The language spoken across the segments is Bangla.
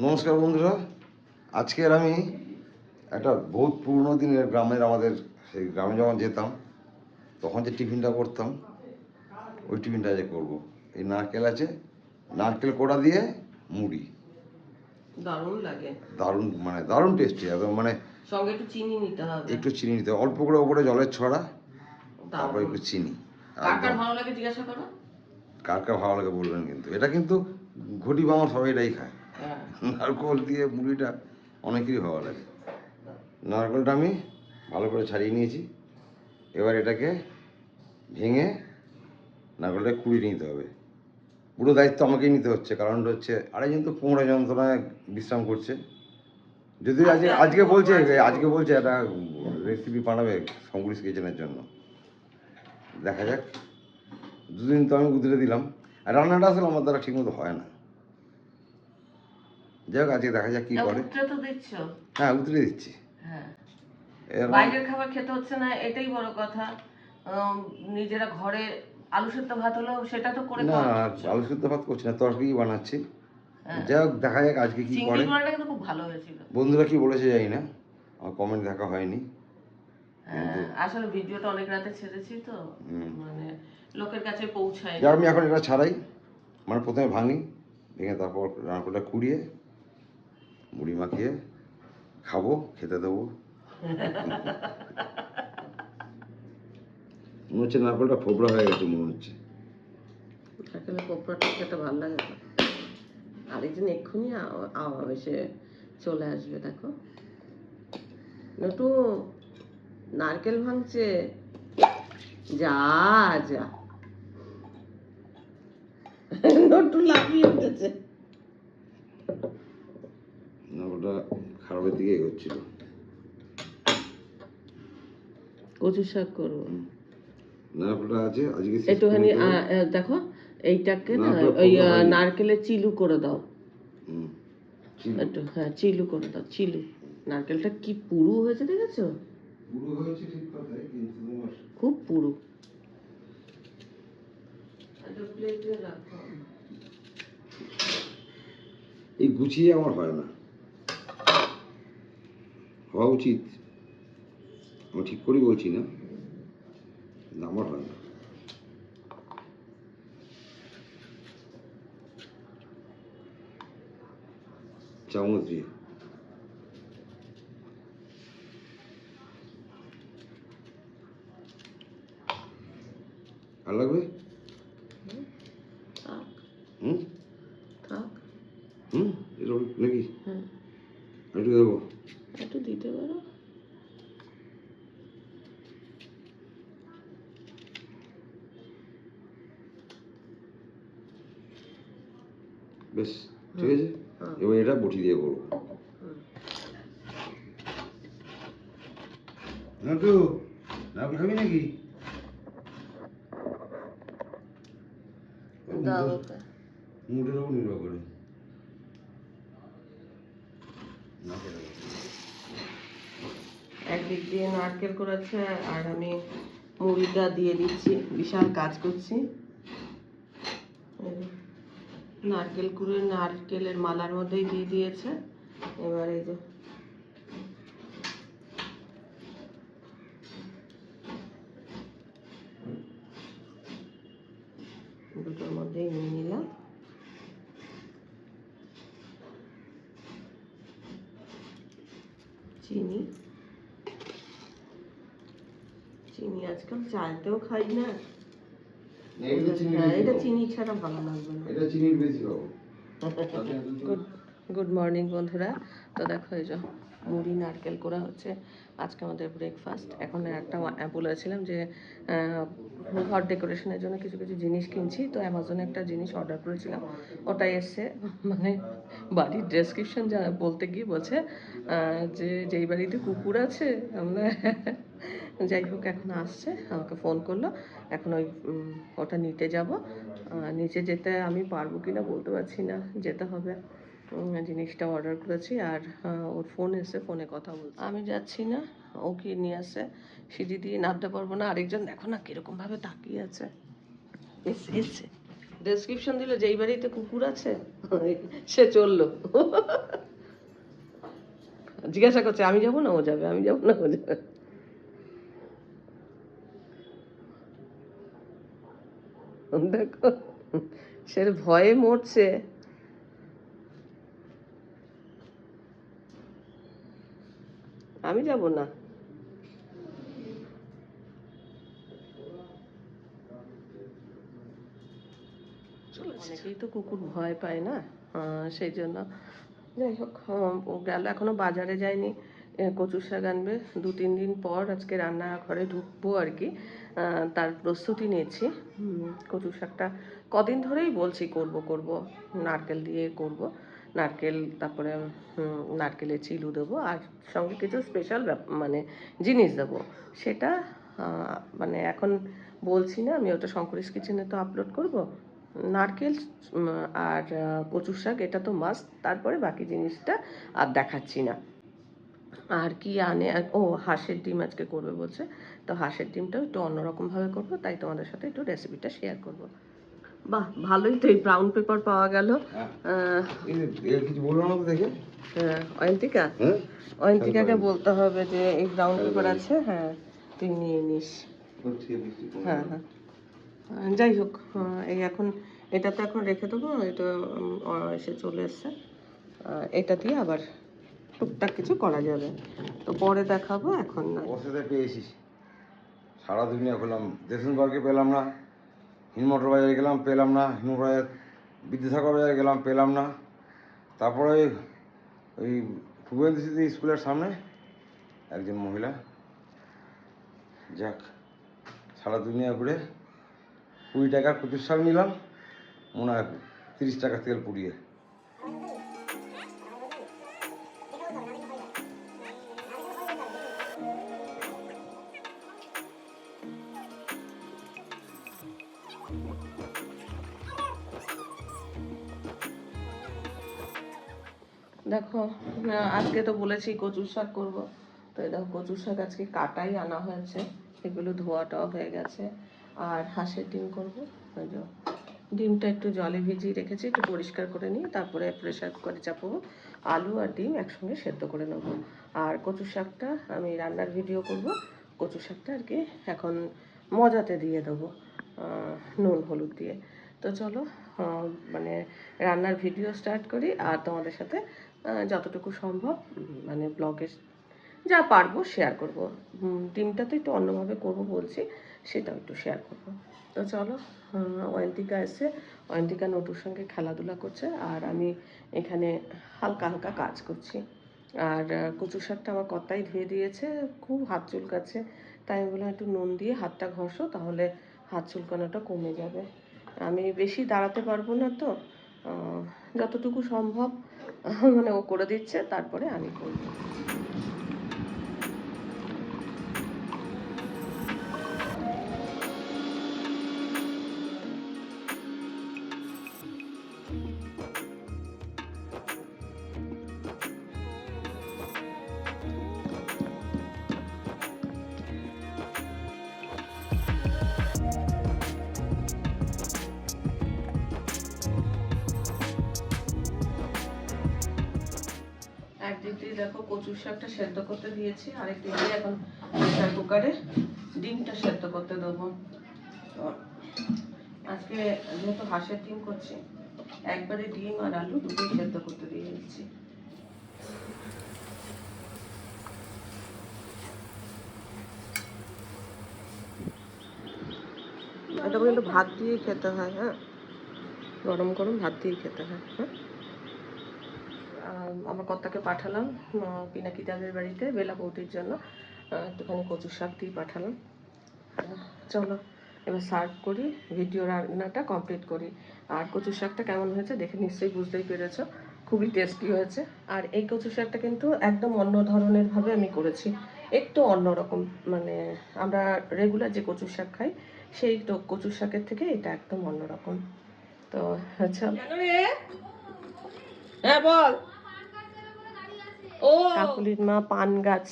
নমস্কার বন্ধুরা। আজকের আমি একটা বহুত পুরনো দিনের গ্রামের আমাদের সেই গ্রামে যখন যেতাম তখন যে টিফিনটা করতাম ওই টিফিনটা যে করব। এই নারকেল আছে নারকেল কোড়া দিয়ে মুড়ি। দারুণ লাগে। দারুণ মানে দারুণ টেস্টি একদম মানে সঙ্গে একটু চিনি নিতে হবে। একটু চিনি নিতে। অল্প করে ওপরে জলের ছড়া তারপর একটু চিনি। কার কার ভালো লাগে জিজ্ঞাসা করো? কার কার ভালো লাগে বলবেন কিন্তু। এটা কিন্তু ঘটি বাঙাল সবাই এটাই খায়। নারকোল দিয়ে মুড়িটা অনেকেরই ভালো লাগে। নারকেলটা আমি ভালো করে ছাড়িয়ে নিয়েছি। এবার এটাকে ভেঙে নারকেলটা কুড়িয়ে নিতে হবে। পুরো দায়িত্ব আমাকেই নিতে হচ্ছে, কারণ হচ্ছে আরেকজন তো কোমরে যন্ত্রণায় বিশ্রাম করছে। যদি আজকে আজকে বলছে আজকে বলছে একটা রেসিপি বানাবে শঙ্কুরিশ কিচেনের জন্য। দেখা যাক। দুদিন তো আমি উতরে দিলাম। আর রান্নাটা আসলে আমার দ্বারা ঠিকমতো হয় না। যাই হোক আজকে দেখা যাক কি করে। হ্যাঁ উতরে দিচ্ছি। হ্যাঁ। বাইরের খাবার খেতে হচ্ছে না এটাই বড় কথা। নিজেরা ঘরে আলু সেদ্ধ ভাত হলেও সেটা তো করে না আলু সেদ্ধ ভাত করছি না তরকারি বানাচ্ছি। হ্যাঁ। যাই হোক দেখা যাক আজকে কি করে। কিন্তু খুব ভালো হয়েছিল। বন্ধুরা কি বলেছে জানি না আমার কমেন্ট দেখা হয়নি। হ্যাঁ, আসলে ভিডিওটা অনেক রাতে ছেড়েছি তো মানে লোকের কাছে পৌঁছায় আমি এখন এটা ছাড়াই মানে প্রথমে ভাঙি ভেঙে তারপর নারকেলটা কুড়িয়ে মুড়ি মাখিয়ে খাব, খেতে দেবো। মনে হচ্ছে নারকেলটা ফোবড়া হয়ে গেছে, মনে হচ্ছে। এক্ষুনি আওয়া- এসে চলে আসবে, দেখো। নটু, নারকেল ভাঙছে। যা যা। নটু লাফিয়ে উঠেছে। নারকেলটা খারাপের দিকে এগোচ্ছিল। কচু শাক করব। নারকেলটা আছে? আজকে একটুখানি দেখো এইটাকে না ওই। নারকেলের চিলু করে দাও। একটু হ্যাঁ চিলু করে দাও চিলু। নারকেলটা কি পুরু হয়েছে দেখেছ? পুরো হয়েছে ঠিক কথাই কিন্তু খুব পুরু। এই গুছিয়ে আমার হয় না। হওয়া উচিত। আমি ঠিক করেই বলছি না। আমার হয় না। চামচ দিয়ে। আর লাগবে থাক হুম থাক হুম এরকম নাকি হ্যাঁ একটু দেবো একটু দিতে পারো বেশ ঠিক আছে। এবার এটা বটি দিয়ে করব নাটু নাটু খাবি নাকি? মুটের ওপর নির্ভর করে। একদিক দিয়ে নারকেল করেছে আর আমি মুড়িটা দিয়ে দিচ্ছি। বিশাল কাজ করছি। নারকেল কুড়ে, নারকেলের মালার মধ্যেই দিয়ে দিয়েছে। এবার এই যে দুটোর মধ্যেই নিয়ে নিলাম। চিনি। চিনি আজকাল চাইতেও খাই না। এটা চিনি হ্যাঁ, এটা চিনি ছাড়া ভালো লাগবে না। এটা চিনির বেশি খাব গুড গুড মর্নিং বন্ধুরা। তো দেখো এই যে মুড়ি নারকেল করা হচ্ছে। আজকে আমাদের ব্রেকফাস্ট এখন একটা বলেছিলাম যে ঘর ডেকোরেশনের জন্য কিছু কিছু জিনিস কিনছি। তো অ্যামাজনে একটা জিনিস অর্ডার করেছিলাম। ওটাই এসছে। মানে বাড়ির ডেসক্রিপশন যা বলতে গিয়ে বলছে যে যেই বাড়িতে কুকুর আছে আমরা যাই হোক, এখন আসছে, আমাকে ফোন করল। এখন ওই ওটা নিতে যাব। নিচে যেতে আমি পারব কি না বলতে পারছি না, যেতে হবে। জিনিসটা অর্ডার করেছি আর ওর ফোন এসে ফোনে কথা বলছি। আমি যাচ্ছি না, ও কি নিয়ে আসে? সিঁড়ি দিয়ে নামতে পারব না। আরেকজন দেখো না কীরকম ভাবে তাকিয়ে আছে। এসছে। ডেসক্রিপশন দিল যে এই বাড়িতে কুকুর আছে? সে চলল। জিজ্ঞাসা করছে, আমি যাব না ও যাবে? আমি যাব না ও যাবে? দেখো, সে ভয়ে মরছে। আমি যাব না। অনেকেই তো কুকুর ভয় পায় না সেই জন্য। যাই হোক গেল, এখনও বাজারে যায়নি। কচু শাক আনবে। দু তিন দিন পর আজকে রান্নাঘরে ঢুকবো আর কি। তার প্রস্তুতি নিয়েছি। কচু শাকটা কদিন ধরেই বলছি করব করব। নারকেল দিয়ে করব। নারকেল তারপরে হুম, নারকেলের চিলু দেবো আর সঙ্গে কিছু স্পেশাল মানে জিনিস দেবো। সেটা মানে এখন বলছি না আমি ওটা শঙ্করিস কিচেনে তো আপলোড করব। নারকেল আর কচুর শাক এটা তো মাস্ট তারপরে বাকি জিনিসটা আর দেখাচ্ছি না। আর কি আনে ও হাঁসের ডিম আজকে করবে বলছে। তো হাঁসের ডিমটাও একটু অন্যরকমভাবে করব তাই তোমাদের সাথে একটু রেসিপিটা শেয়ার করব। বাহ ভালোই তো এই ব্রাউন পেপার পাওয়া গেল। হ্যাঁ। কিছু না দেখে? হ্যাঁ, অয়ন্তিকা? হ্যাঁ? অয়ন্তিকাকে বলতে হবে যে এই ব্রাউন পেপার আছে হ্যাঁ তুই নিয়ে নিস। হ্যাঁ হ্যাঁ। যাই হোক এই এখন এটা তো এখন রেখে দেবো এটা এসে চলে এসছে। এটা দিয়ে আবার টুকটাক কিছু করা যাবে। তো পরে দেখাবো, এখন না পেয়েছিস। সারা দুনিয়া পেলাম দেশনগড়কে পেলাম না হিনমোটর বাজারে গেলাম, পেলাম না হিনমোটর বাজার, বিদ্যাসাগর বাজারে গেলাম, পেলাম না। তারপরে ওই শুভেন্দু স্মৃতি স্কুলের সামনে একজন মহিলা, যাক, সারা দুনিয়া ঘুরে কুড়ি টাকার কচুর শাক নিলাম, মনে হয় তিরিশ টাকা তেল পুড়িয়ে। দেখো আজকে তো বলেছি কচুর শাক করব। তো দেখো, কচুর শাক আজকে কাটাই আনা হয়েছে। এগুলো ধোয়াটাও হয়ে গেছে। আর হাঁসের ডিম করব। ডিমটা একটু জলে ভিজিয়ে রেখেছি, একটু পরিষ্কার করে নিই তারপরে প্রেশার কুকারে চাপাবো। আলু আর ডিম একসঙ্গে সেদ্ধ করে নেব। আর কচুর শাকটা আমি রান্নার ভিডিও করব। কচুর শাকটা আর কি এখন মজাতে দিয়ে দেবো। নুন, হলুদ দিয়ে। তো চলো মানে রান্নার ভিডিও স্টার্ট করি আর তোমাদের সাথে যতটুকু সম্ভব মানে ব্লগের যা পারব শেয়ার করব। ডিমটা তো একটু অন্যভাবে করব বলছি, সেটাও একটু শেয়ার করব। তো চলো অয়ন্তিকা এসে অয়ন্তিকা নটুর সঙ্গে খেলাধুলা করছে আর আমি এখানে হালকা হালকা কাজ করছি। আর কচু শাকটা আমার কর্তাই ধুয়ে দিয়েছে, খুব হাত চুলকাচ্ছে। তাই আমি বললাম, একটু নুন দিয়ে হাতটা ঘষো, তাহলে হাত চুলকানোটা কমে যাবে। আমি বেশি দাঁড়াতে পারব না তো। যতটুকু সম্ভব মানে ও করে দিচ্ছে, তারপরে আমি করব। একদিক দিয়ে দেখো কচুর শাকটা সেদ্ধ করতে দিয়েছি। আর দিক দিয়ে এখন প্রেসার কুকারে ডিমটা সেদ্ধ করতে দেবো। তো আজকে যেহেতু হাঁসের ডিম করছি, একবারে ডিম আর আলু দুটোই সেদ্ধ করতে দিয়ে দিচ্ছি। এটা কিন্তু ভাত দিয়েই খেতে হয় হ্যাঁ? গরম গরম ভাত দিয়েই খেতে হয় হ্যাঁ? আমার কর্তাকে পাঠালাম পিনাকি দাদের বাড়িতে, বেলা বৌদির জন্য। একটুখানি কচু শাক দিয়ে পাঠালাম। চলো, এবার সার্ভ করি ভিডিও রান্নাটা কমপ্লিট করি। আর কচু শাকটা কেমন হয়েছে দেখে নিশ্চয়ই বুঝতেই পেরেছ। খুবই টেস্টি হয়েছে। আর এই কচু শাকটা কিন্তু একদম অন্য ধরনের ভাবে আমি করেছি। একটু অন্যরকম মানে আমরা রেগুলার যে কচু শাক খাই, সেই তো কচু শাকের থেকে এটা একদম অন্যরকম তো আচ্ছা হ্যাঁ বল। কাকুলির মা পান গাছ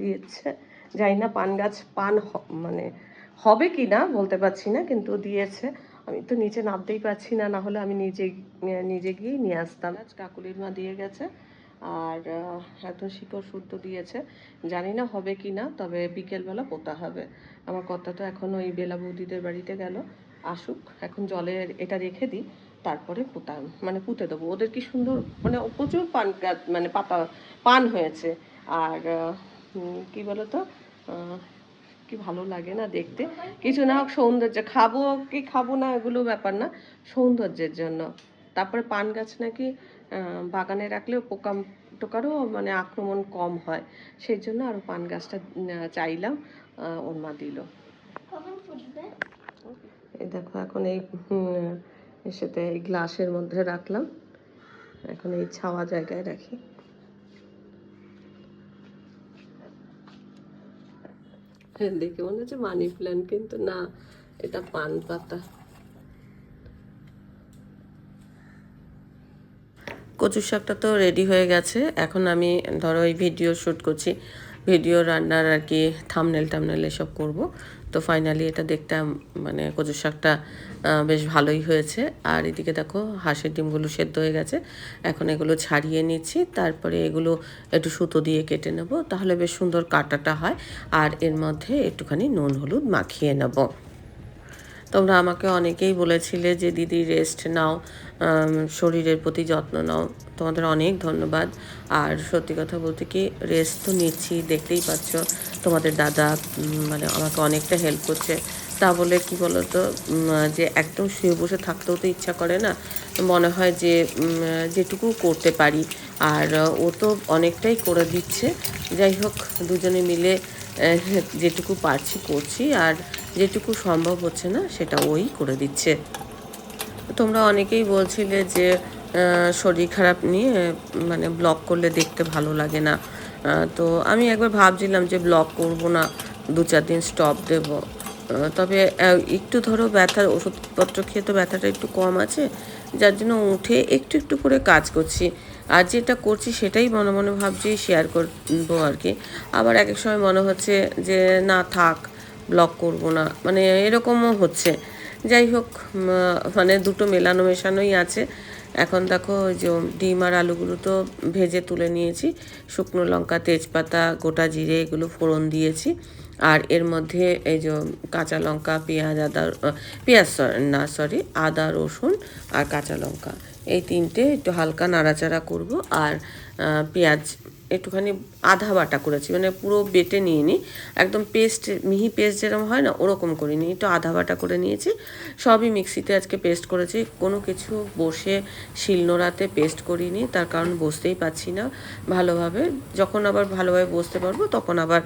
দিয়েছে। জানি না পান গাছ পান মানে হবে কি না বলতে পারছি না, কিন্তু দিয়েছে। আমি তো নিচে নামতেই পারছি না না হলে আমি নিজে নিজে গিয়েই নিয়ে আসতাম। কাকুলির মা দিয়ে গেছে, আর একদম শিকড় শুদ্ধ দিয়েছে। জানি না হবে কি না, তবে বিকেলবেলা পোতা হবে। আমার কথা তো এখন ওই বেলা বৌদিদের বাড়িতে গেল। আসুক, এখন জলে এটা রেখে দিই। তারপরে পোতা মানে পুঁতে দেবো। ওদের কি সুন্দর মানে প্রচুর পান গাছ মানে পাতা পান হয়েছে। আর কি বলো তো কি ভালো লাগে না দেখতে। কিছু না হোক সৌন্দর্য খাব কি খাব না এগুলো ব্যাপার না সৌন্দর্যের জন্য। তারপরে পান গাছ নাকি বাগানে রাখলেও পোকা টোকারও মানে আক্রমণ কম হয়। সেই জন্য আরও পান গাছটা চাইলাম ওর মা দিল। এই দেখো এখন এই সাথে এই গ্লাসের মধ্যে রাখলাম। এখন এই ছাওয়া জায়গায় রাখি। হ্যাঁ দেখে মনে হচ্ছে মানি প্ল্যান্ট কিন্তু না, এটা পান পাতা। কচুর শাকটা তো রেডি হয়ে গেছে। এখন আমি, ধরো, এই ভিডিও শ্যুট করছি। ভিডিও রান্নার আর কি থামনেল টামনেল এসব করব। তো ফাইনালি এটা দেখতে মানে কচুর শাকটা বেশ ভালোই হয়েছে। আর এদিকে দেখো, হাঁসের ডিমগুলো সেদ্ধ হয়ে গেছে। এখন এগুলো ছাড়িয়ে নিচ্ছি। তারপরে এগুলো একটু সুতো দিয়ে কেটে নেব, তাহলে বেশ সুন্দর কাটাটা হয়। আর এর মধ্যে একটুখানি নুন, হলুদ মাখিয়ে নেব। তোমরা আমাকে অনেকেই বলেছিলে যে, দিদি রেস্ট নাও। শরীরের প্রতি যত্ন নাও। তোমাদের অনেক ধন্যবাদ। আর সত্যি কথা বলতে কি রেস্ট তো নিচ্ছি, দেখতেই পাচ্ছ তোমাদের দাদা মানে আমাকে অনেকটা হেল্প করছে। তা বলে কি বলো তো যে একদম শুয়ে বসে থাকতেও তো ইচ্ছা করে না। মনে হয় যে যেটুকু করতে পারি। আর ও তো অনেকটাই করে দিচ্ছে। যাই হোক, দুজনে মিলে যেটুকু পারছি করছি। আর যেটুকু সম্ভব হচ্ছে না, সেটা ওই করে দিচ্ছে। তোমরা অনেকেই বলছিলে যে শরীর খারাপ নিয়ে মানে ব্লগ করলে দেখতে ভালো লাগে না। তো আমি একবার ভাবছিলাম যে, ব্লগ করব না, দু চার দিন স্টপ দেব। তবে একটু ধরো ব্যথার ওষুধপত্র খেয়ে তো ব্যথাটা একটু কম আছে, যার জন্য উঠে একটু একটু করে কাজ করছি। আর যেটা করছি সেটাই মনে মনে ভাবছি শেয়ার করব আর কি। আবার এক এক সময় মনে হচ্ছে যে, না থাক, ব্লগ করব না। মানে এরকমও হচ্ছে। যাই হোক মানে দুটো মেলানো মেশানোই আছে। এখন দেখো যে ডিম আর আলুগুলো তো ভেজে তুলে নিয়েছি। শুকনো লঙ্কা, তেজপাতা, গোটা জিরে এগুলো ফোড়ন দিয়েছি। আর এর মধ্যে এই যে কাঁচা লঙ্কা, পেঁয়াজ, আদা পেঁয়াজ না, সরি, আদা, রসুন আর কাঁচা লঙ্কা। এই তিনটে একটু হালকা নাড়াচাড়া করব। আর পেঁয়াজ একটুখানি আধা বাটা করেছি মানে পুরো বেটে নিয়ে নিই একদম পেস্ট মিহি পেস্ট যেরকম হয় না, ওরকম করিনি। একটু আধা বাটা করে নিয়েছি। সবই মিক্সিতে আজকে পেস্ট করেছি। কোনো কিছু বসে শিলনোড়াতে পেস্ট করিনি, তার কারণ বসতেই পাচ্ছি না ভালোভাবে। যখন আবার ভালোভাবে বসতে পারব, তখন আবার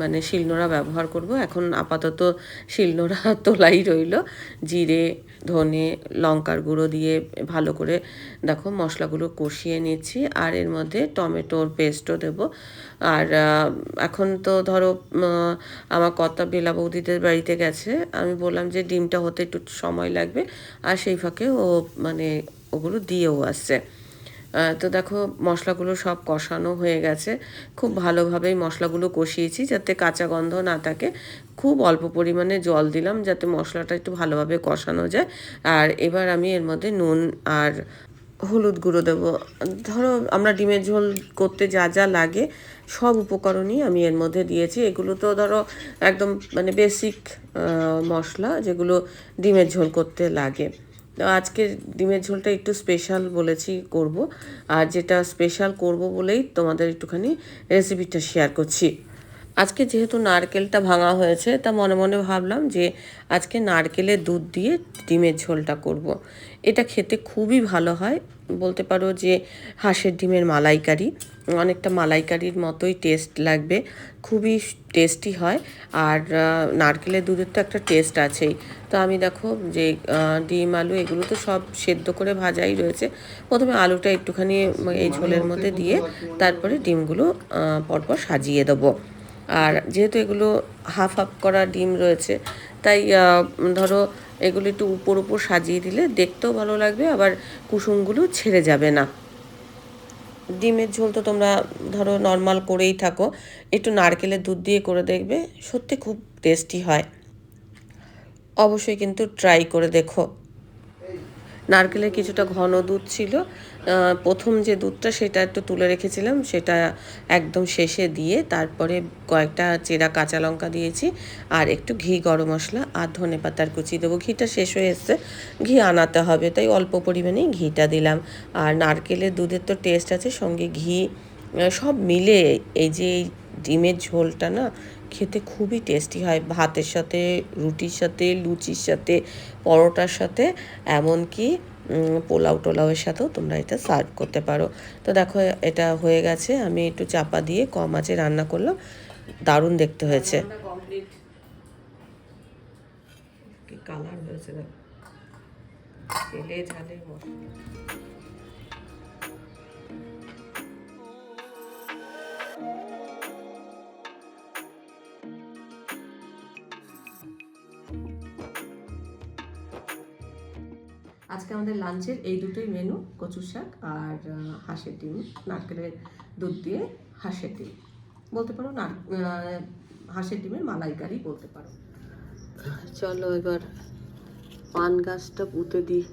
মানে শিলনোড়া ব্যবহার করব। এখন আপাতত শিলনোড়া তোলাই রইল। জিরে, ধনে, লঙ্কার গুঁড়ো দিয়ে ভালো করে, দেখো মশলাগুলো কষিয়ে নিচ্ছি। আর এর মধ্যে টমেটোর পেস্টও দেবো। আর এখন তো ধরো আমার কর্তা বেলা বৌদিদের বাড়িতে গেছে। আমি বললাম যে ডিমটা হতে একটু সময় লাগবে। আর সেই ফাঁকে ও মানে ওগুলো দিয়েও আসছে। তো দেখো, মশলাগুলো সব কষানো হয়ে গেছে। খুব ভালোভাবেই মশলাগুলো কষিয়েছি যাতে কাঁচা গন্ধ না থাকে। খুব অল্প পরিমাণে জল দিলাম যাতে মশলাটা একটু ভালোভাবে কষানো যায়। আর এবার আমি এর মধ্যে নুন আর হলুদ গুঁড়ো দেবো। ধরো, আমরা ডিমের ঝোল করতে যা যা লাগে, সব উপকরণই আমি এর মধ্যে দিয়েছি। এগুলো তো ধরো, একদম মানে বেসিক মশলা যেগুলো ডিমের ঝোল করতে লাগে। আজকে ডিমের ঝোলটা একটু স্পেশাল বলেছি করব। আর যেটা স্পেশাল করব বলেই তোমাদের একটুখানি রেসিপিটা শেয়ার করছি। আজকে যেহেতু নারকেলটা ভাঙা হয়েছে, তা মনে মনে ভাবলাম যে আজকে নারকেলের দুধ দিয়ে ডিমের ঝোলটা করব। এটা খেতে খুবই ভালো হয়। বলতে পারো যে হাঁসের ডিমের মালাইকারি, অনেকটা মালাইকারির মতোই টেস্ট লাগবে, খুবই টেস্টি হয়। আর নারকেলের দুধের তো একটা টেস্ট আছেই। তো আমি দেখো যে ডিম, আলু এগুলো তো সব সেদ্ধ করে ভাজাই রয়েছে। প্রথমে আলুটা একটুখানি এই ঝোলের মধ্যে দিয়ে তারপরে ডিমগুলো পরপর সাজিয়ে দেবো। আর যেহেতু এগুলো হাফ হাফ করা ডিম রয়েছে, তাই ধরো এগুলো একটু উপর উপর সাজিয়ে দিলে দেখতেও ভালো লাগবে, আবার কুসুমগুলো ছেড়ে যাবে না। ডিমের ঝোল তো তোমরা ধরো নর্মাল করেই থাকো, একটু নারকেলের দুধ দিয়ে করে দেখবে, সত্যি খুব টেস্টি হয়। অবশ্যই কিন্তু ট্রাই করে দেখো। নারকেলের কিছুটা ঘন দুধ ছিল প্রথম যে দুধটা সেটা একটু তুলে রেখেছিলাম, সেটা একদম শেষে দিয়ে তারপরে কয়েকটা চেরা কাঁচা লঙ্কা দিয়েছি আর একটু ঘি গরম মশলা আর ধনে পাতার কুচি দেবো। ঘিটা শেষ হয়ে এসছে, ঘি আনাতে হবে, তাই অল্প পরিমাণেই ঘিটা দিলাম। আর নারকেলের দুধের তো টেস্ট আছে, সঙ্গে ঘি সব মিলে এই যে ডিমের ঝোলটা না, খেতে খুবই টেস্টি হয়। ভাতের সাথে, রুটির সাথে, লুচির সাথে, পরোটার সাথে, এমনকি পোলাও টোলাওয়ের সাথেও তোমরা এটা সার্ভ করতে পারো। তো দেখো এটা হয়ে গেছে। আমি একটু চাপা দিয়ে কম আঁচে রান্না করলাম। দারুণ দেখতে হয়েছে। কালার হয়েছে তেলে ঝালে মশলা। আজকে আমাদের লাঞ্চের এই দুটোই মেনু কচুর শাক আর হাঁসের ডিম। নারকেলের দুধ দিয়ে হাঁসের ডিম। বলতে পারো না হাঁসের ডিমের মালাইকারি বলতে পারো। চলো এবার পান গাছটা পুঁতে দিই।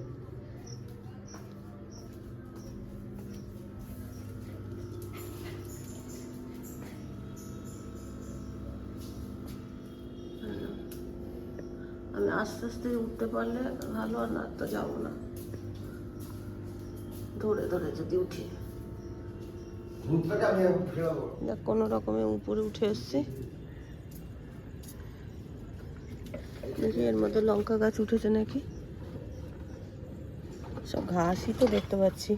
আমি আস্তে আস্তে উঠতে পারলে ভালো আর না তো যাব না। ধরে ধরে যদি উঠি। কোনো রকমে উপরে উঠে এসছি। দেখি এর মধ্যে লঙ্কা গাছ উঠেছে নাকি? সব ঘাসই তো দেখতে পাচ্ছি।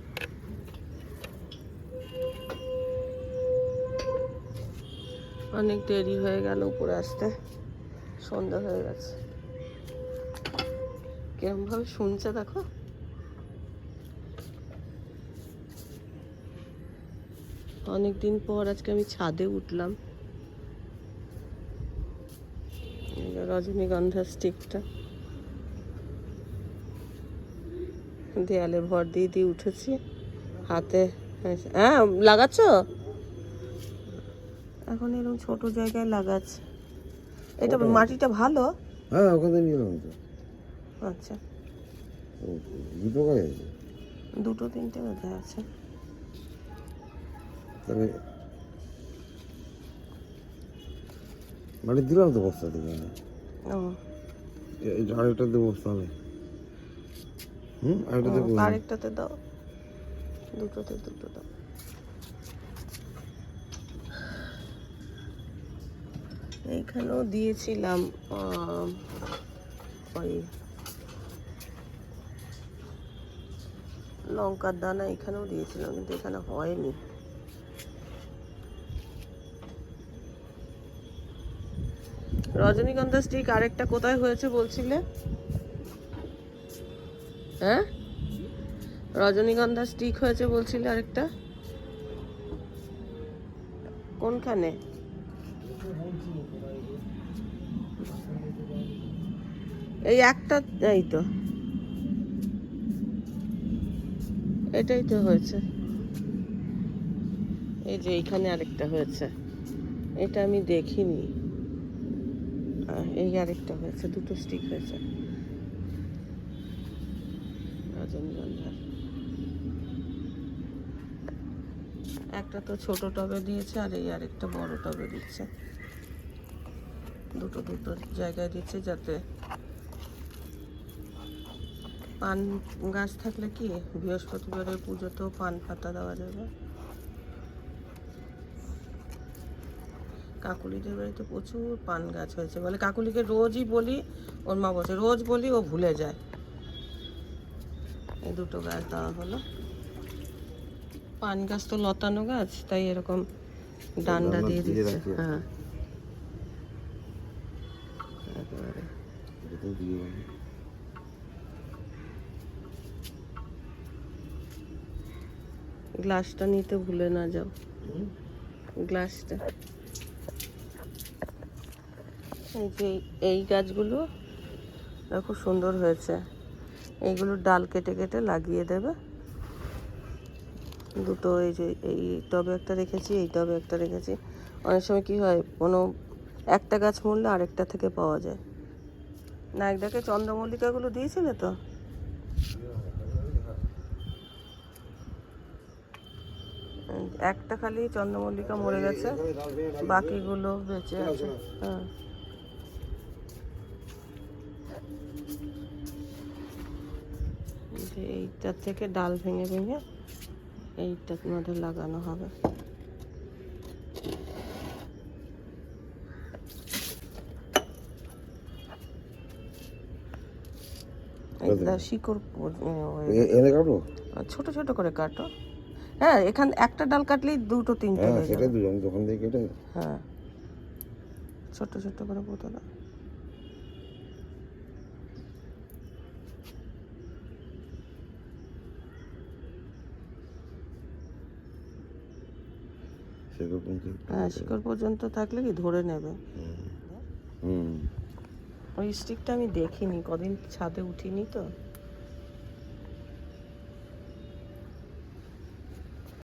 অনেক দেরি হয়ে গেল উপরে আসতে। সন্ধ্যা হয়ে গেছে। কিরম ভাবে শুনছে দেখো? অনেক দিন পর আজকে আমি ছাদে উঠলাম। এই যে রজনীগন্ধা স্টিকটা দেয়ালে ভর দিয়ে দিয়ে উঠেছি। হাতে হ্যাঁ লাগাচ্ছ? এখন এরকম ছোট জায়গায় লাগাচ্ছে। এটা মাটিটা ভালো? হ্যাঁ ওখানে নিয়ে আচ্ছা। দুটো গায়ে আছে? দুটো তিনটে বোধহয় আছে। তবে মানে দিলাম তো বস্তা থেকে? ও। এই আরেকটাতে বস্তা হবে হুম আরেকটাতে আরেকটাতে দাও। দুটোতে দুটো দাও। এইখানেও দিয়েছিলাম ওই লঙ্কার দানা এখানেও দিয়েছিলাম, কিন্তু এখানে হয়নি। রজনীগন্ধা স্টিক আরেকটা কোথায় হয়েছে বলছিলে? হ্যাঁ? রজনীগন্ধা স্টিক হয়েছে বলছিলে আরেকটা? কোনখানে? এই একটা, এই তো। এটাই তো হয়েছে। এই যে এইখানে আরেকটা হয়েছে। এটা আমি দেখিনি। এই আরেকটা হয়েছে, দুটো স্টিক হয়েছে। রজনীগন্ধার একটা তো ছোট টবে দিয়েছে আর এই আরেকটা বড় টবে দিচ্ছে। দুটো দুটো জায়গায় দিচ্ছে যাতে পান গাছ থাকলে কি বৃহস্পতিবারের পুজোতেও পান পাতা দেওয়া যাবে? কাকুলিদের বাড়িতে প্রচুর পান গাছ হয়েছে। বলে কাকুলিকে রোজই বলি ওর মা বলছে রোজ বলি ও ভুলে যায়। এই দুটো গাছ দেওয়া হলো। পান গাছ তো লতানো গাছ তাই এরকম ডান্ডা দিয়ে দিচ্ছে। হ্যাঁ একেবারে এটাতেও দিয়ে দেবো। গ্লাসটা নিতে ভুলে না যাও। গ্লাসটা। এই যে এই গাছগুলো খুব সুন্দর হয়েছে। এইগুলোর ডাল কেটে কেটে লাগিয়ে দেবে। দুটো এই যে এই টবে একটা রেখেছি, এই টবে একটা রেখেছি। অনেক সময় কি হয়, কোনো একটা গাছ মরলে আরেকটা থেকে পাওয়া যায়। নায়কদাকে চন্দ্রমল্লিকাগুলো দিয়েছিলে তো? একটা খালি চন্দ্রমল্লিকা মরে গেছে। বাকিগুলো বেঁচে আছে। হ্যাঁ। এইটার থেকে ডাল ভেঙে ভেঙে এইটার মধ্যে লাগানো হবে। শিকড় ছোট ছোট করে কাটো। হ্যাঁ এখান একটা ডাল কাটলেই দুটো তিনটে হ্যাঁ সেটাই দুজন দোকান থেকে কেটে হ্যাঁ। ছোট ছোট করে পুঁতো কি হ্যাঁ শিকড় পর্যন্ত থাকলে কি ধরে নেবে? হুম। ওই স্টিকটা আমি দেখিনি কদিন ছাদে উঠিনি তো।